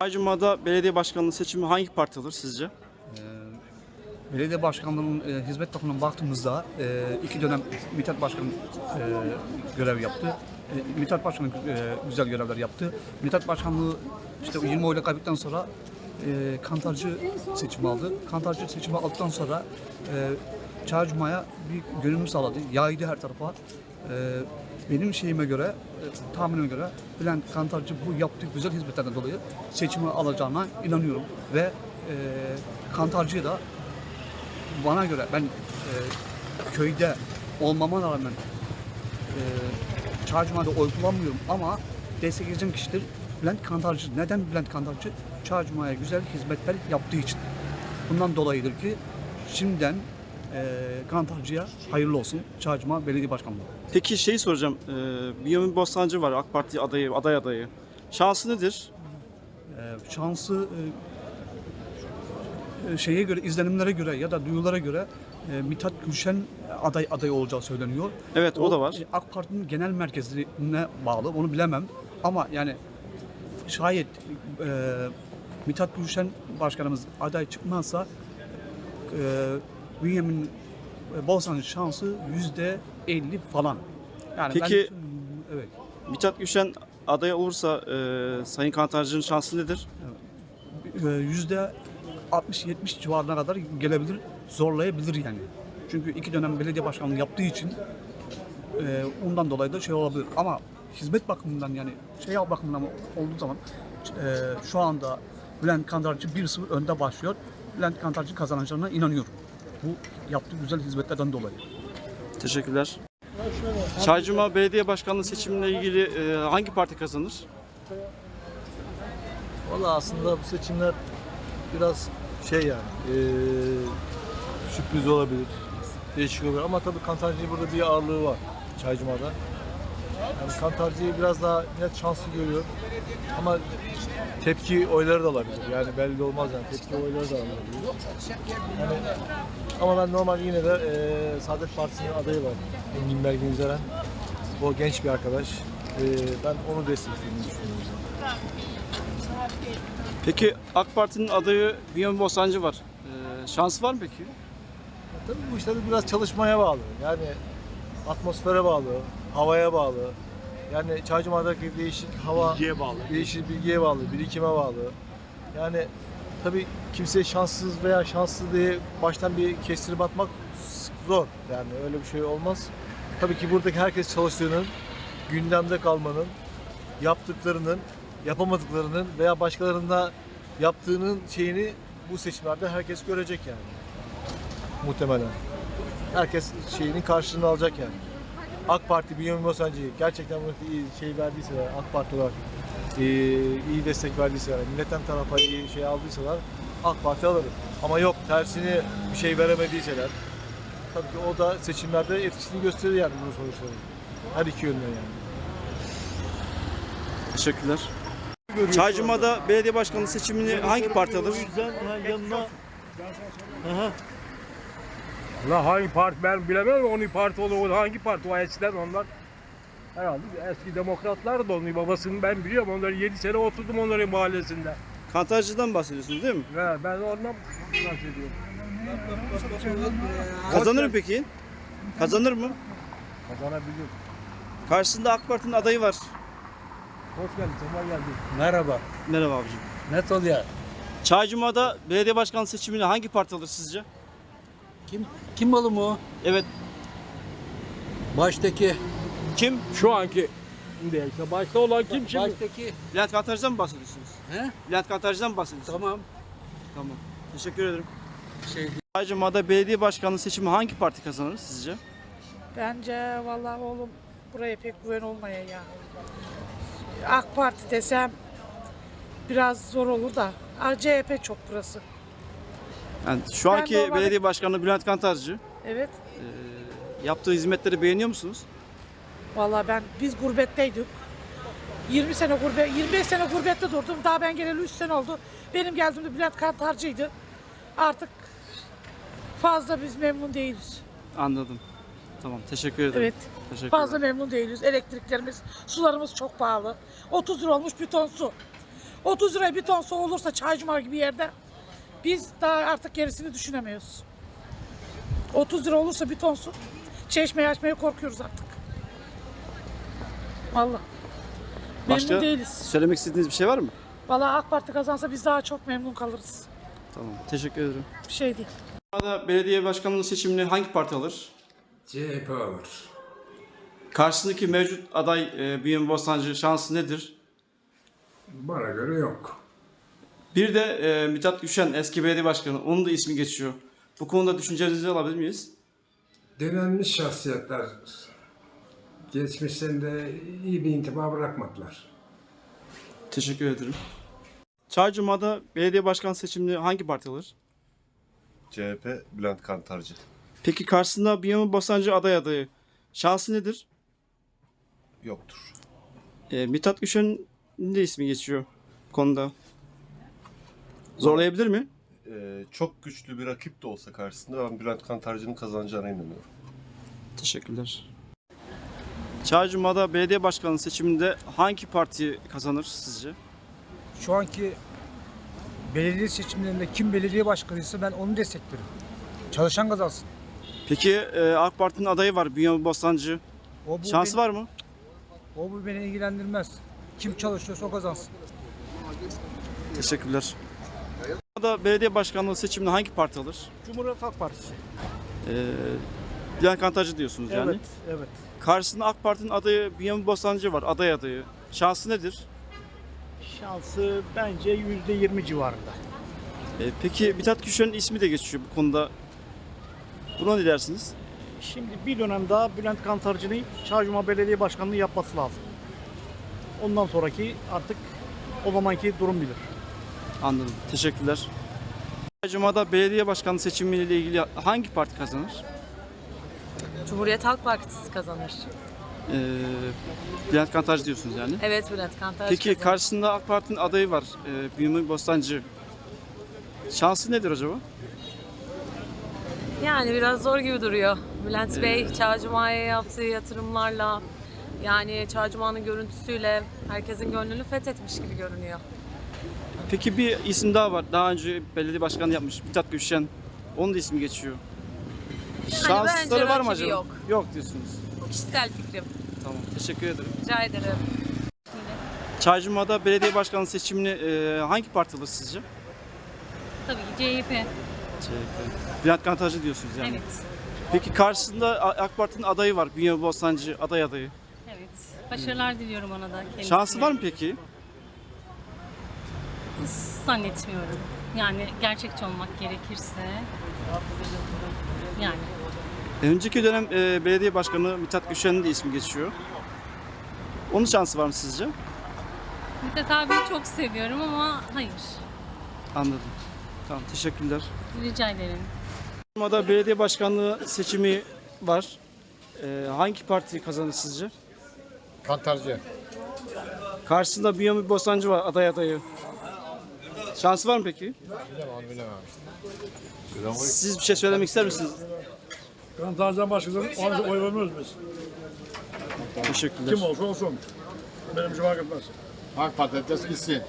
Ayrıca belediye başkanlığı seçimi hangi parti alır sizce? Ee, Belediye başkanlığının e, hizmet bakımından baktığımızda e, iki dönem Mithat Başkanı e, görev yaptı. E, Mithat Başkanı e, güzel görevler yaptı. Mithat Başkanlığı işte 20 oyla kaybettikten sonra e, Kantarcı seçimi aldı. Kantarcı seçimi aldıktan sonra e, Çağrı bir gönüllü sağladı. Yaydı her tarafa. E, benim şeyime göre, e, tahminime göre Bülent Kantarcı bu yaptığı güzel hizmetlerden dolayı seçimi alacağına inanıyorum. Ve e, Kantarcı'yı da bana göre ben e, köyde olmama rağmen e, Çağcıma'da oy kullanmıyorum ama destekleyeceğim kişidir Bülent Kantarcı. Neden Bülent Kantarcı? Çağcıma'ya güzel hizmetler yaptığı için. Bundan dolayıdır ki şimdiden Kantarcı'ya hayırlı olsun Çağcıma Belediye Başkanlığı. Peki şey soracağım. Ee, Bünyamin Bostancı var AK Parti adayı, aday adayı. Şansı nedir? E, şansı e, e, şeye göre, izlenimlere göre ya da duyulara göre e, Mithat Gülşen aday adayı olacağı söyleniyor. Evet o, da var. e, AK Parti'nin genel merkezine bağlı. Onu bilemem. Ama yani şayet e, Mithat Gülşen başkanımız aday çıkmazsa e, Bünyamin e, Boğaz'ın şansı yüzde 50 falan. Yani Peki- ben, evet. Mithat Gülşen aday olursa e, Sayın Kantarcı'nın şansı nedir? e, yüzde 60-70 civarına kadar gelebilir, zorlayabilir yani. Çünkü iki dönem belediye başkanlığı yaptığı için e, ondan dolayı da şey olabilir. Ama hizmet bakımından yani şey bakımından olduğu zaman e, şu anda Bülent Kantarcı 1-0 önde başlıyor. Bülent Kantarcı kazanacağına inanıyorum. Bu yaptığı güzel hizmetlerden dolayı. Teşekkürler. Çaycuma Belediye Başkanlığı seçimiyle ilgili e, hangi parti kazanır? Valla aslında bu seçimler biraz şey yani eee, sürpriz olabilir, değişik olabilir ama tabii Kantarcı'nın burada bir ağırlığı var Çaycuma'da. Yani Kantarcı'yı biraz daha net şanslı görüyor ama tepki oyları da olabilir. Yani belli olmaz yani tepki oyları da olabilir. Yani, ama ben normal yine de eee Saadet Partisi'nin adayı var. Engin Belgin Üzeren. O genç bir arkadaş. Eee, ben onu desteklediğini düşünüyorum. Peki AK Parti'nin adayı Bünyamin Bostancı var. E, şansı var mı peki? Tabii bu işler biraz çalışmaya bağlı. Yani atmosfere bağlı, havaya bağlı. Yani Çaycuma'daki değişik hava, Bilgiye bağlı. değişik bilgiye bağlı, birikime bağlı. Yani tabii kimseye şanssız veya şanslı diye baştan bir kestirip atmak zor. Yani öyle bir şey olmaz. Tabii ki buradaki herkes çalıştığının, gündemde kalmanın, yaptıklarının, yapamadıklarının veya başkalarında yaptığının şeyini bu seçimlerde herkes görecek yani muhtemelen. Herkes şeyinin karşılığını alacak yani. AK Parti Bünyamin Bostancı'yı gerçekten iyi şey verdiyseler, AK Parti olarak iyi, iyi destek verdiyseler, milletten tarafa iyi şey aldıysalar AK Parti alır. Ama yok tersini bir şey veremediyseler tabii ki o da seçimlerde etkisini gösterir yani bunun sonuçları. Her iki yönden yani. Teşekkürler. Çaycuma'da belediye başkanlığı seçimini hangi parti alır? O yüzden yanına... Aha. La hangi parti ben bilemem onun parti olur hangi parti o eskiden onlar herhalde eski demokratlar da onun babasını ben biliyorum onları 7 sene oturdum onların mahallesinde. Kantarcı'dan bahsediyorsunuz değil mi? Ve ben ondan bahsediyorum. Kazanır mı peki? Kazanır mı? Kazanabilir. Karşısında AK Parti'nin adayı var. Hoş geldin, sabah geldin. Merhaba. Merhaba abicim. Ne oluyor? Çaycuma'da belediye başkanlığı seçimini hangi parti alır sizce? Kim kim oğlum o? Evet. Baştaki. Kim? Şu anki neyse başta olan kim şimdi? Baştaki. Bülent Kantarcı'dan mı bahsediyorsunuz? He? Bülent Kantarcı'dan mı bahsediyorsunuz? Tamam. Tamam. Teşekkür ederim. Şey Çaycuma'da belediye başkanlığı seçimi hangi parti kazanır sizce? Bence vallahi oğlum buraya pek güven olmaya ya. AK Parti desem biraz zor olur da. CHP çok burası. Yani şu Ben anki belediye başkanı Bülent Kantarcı. Evet. Yaptığı hizmetleri beğeniyor musunuz? Vallahi ben biz gurbetteydik. 20 sene gurbet, 25 sene gurbette durdum. Daha ben geleli 3 sene oldu. Benim geldiğimde Bülent Kantarcı'ydı. Artık fazla biz memnun değiliz. Anladım. Tamam. Teşekkür ederim. Evet. Teşekkürler. Fazla memnun değiliz. Elektriklerimiz, sularımız çok pahalı. 30 lira olmuş bir ton su. 30 liraya bir ton su olursa Çaycumar gibi yerde biz daha artık gerisini düşünemiyoruz. 30 lira olursa bir ton su çeşmeyi açmaya korkuyoruz artık. Vallahi. Başka Memnun değiliz. söylemek istediğiniz bir şey var mı? Vallahi AK Parti kazansa biz daha çok memnun kalırız. Tamam. Teşekkür ederim. Bir şey değil. Adana'da belediye başkanlığı seçimini hangi parti alır? CHP alır. Karşısındaki mevcut aday e, Bünyamin Bostancı şansı nedir? Bana göre yok. Bir de e, Mithat Güşen eski belediye başkanı. Onun da ismi geçiyor. Bu konuda düşüncelerinizi alabilir miyiz? Denenmiş şahsiyetler geçmişlerinde iyi bir intiba bırakmadılar. Teşekkür ederim. Çaycuma'da belediye başkan seçimini hangi parti alır? CHP Bülent Kantarcı. Peki karşısında Bünyamin Bostancı aday adayı. Şansı nedir? Yoktur. E, Mithat Güşen'in de ismi geçiyor konuda. Zorlayabilir mi? Ee, çok güçlü bir rakip de olsa karşısında ben Bülent Kantarcı'nın kazanacağına inanıyorum. Teşekkürler. Çaycuma'da belediye başkanlığı seçiminde hangi parti kazanır sizce? Şu anki belediye seçimlerinde kim belediye başkanıysa ben onu desteklerim. Çalışan kazansın. Peki e, AK Parti'nin adayı var Bünyamin Bostancı. O bu Şansı beni, var mı? O bu beni ilgilendirmez. Kim çalışıyorsa o kazansın. Teşekkürler. Çaycuma'da belediye başkanlığı seçiminde hangi parti alır? Cumhuriyet Halk Partisi. E, Bülent Kantarcı diyorsunuz yani. Evet, evet. Karşısında AK Parti'nin adayı Bünyamin Bostancı var. Aday adayı. Şansı nedir? Şansı bence yüzde yirmi civarında. E, peki Mithat Güşen'in ismi de geçiyor bu konuda. Buna ne dersiniz? Şimdi bir dönem daha Bülent Kantarcı'nın Çaycuma Belediye Başkanlığı yapması lazım. Ondan sonraki artık o zamanki durum bilir. Anladım. Teşekkürler. Cuma'da belediye başkanlığı seçimiyle ilgili hangi parti kazanır? Cumhuriyet Halk Partisi kazanır. Ee, Bülent Kantarcı diyorsunuz yani. Evet Bülent Kantar Peki kazanır. karşısında AK Parti'nin adayı var. E, Bünyamin Bostancı. Şansı nedir acaba? Yani biraz zor gibi duruyor. Bülent Bey Çağcuma'ya yaptığı yatırımlarla yani Çağcuma'nın görüntüsüyle herkesin gönlünü fethetmiş gibi görünüyor. Peki bir isim daha var. Daha önce belediye başkanı yapmış. Mithat Gülşen. Onun da ismi geçiyor. Şansları bence var mı rakibi acaba? yok. Yok diyorsunuz. Kişisel fikrim. Tamam. Teşekkür ederim. Rica ederim. Çaycuma'da belediye başkanlığı seçimini e, hangi parti alır sizce? Tabii ki CHP. CHP. Bülent Kantarcı diyorsunuz yani. Evet. Peki karşısında A- AK Parti'nin adayı var. Bünyamin Bostancı aday adayı. Evet. Başarılar diliyorum ona da kendisine. Şansı var mı peki? Zannetmiyorum. Yani gerçekçi olmak gerekirse. Yani. Önceki dönem e, belediye başkanı Mithat Gülşen'in de ismi geçiyor. Onun şansı var mı sizce? Mithat abiyi çok seviyorum ama hayır. Anladım. Tamam teşekkürler. Rica ederim. Çaycuma'da belediye başkanlığı seçimi var. E, hangi parti kazanır sizce? Kantarcı. Karşısında Bünyamin Bostancı var aday adayı. Şansı var mı peki? Siz bir şey söylemek ister misiniz? Kantarcan başkasının ona oy vermiyoruz biz. Teşekkürler. Kim olsa olsun. Benim cuma gitmez. AK Parti gitsin.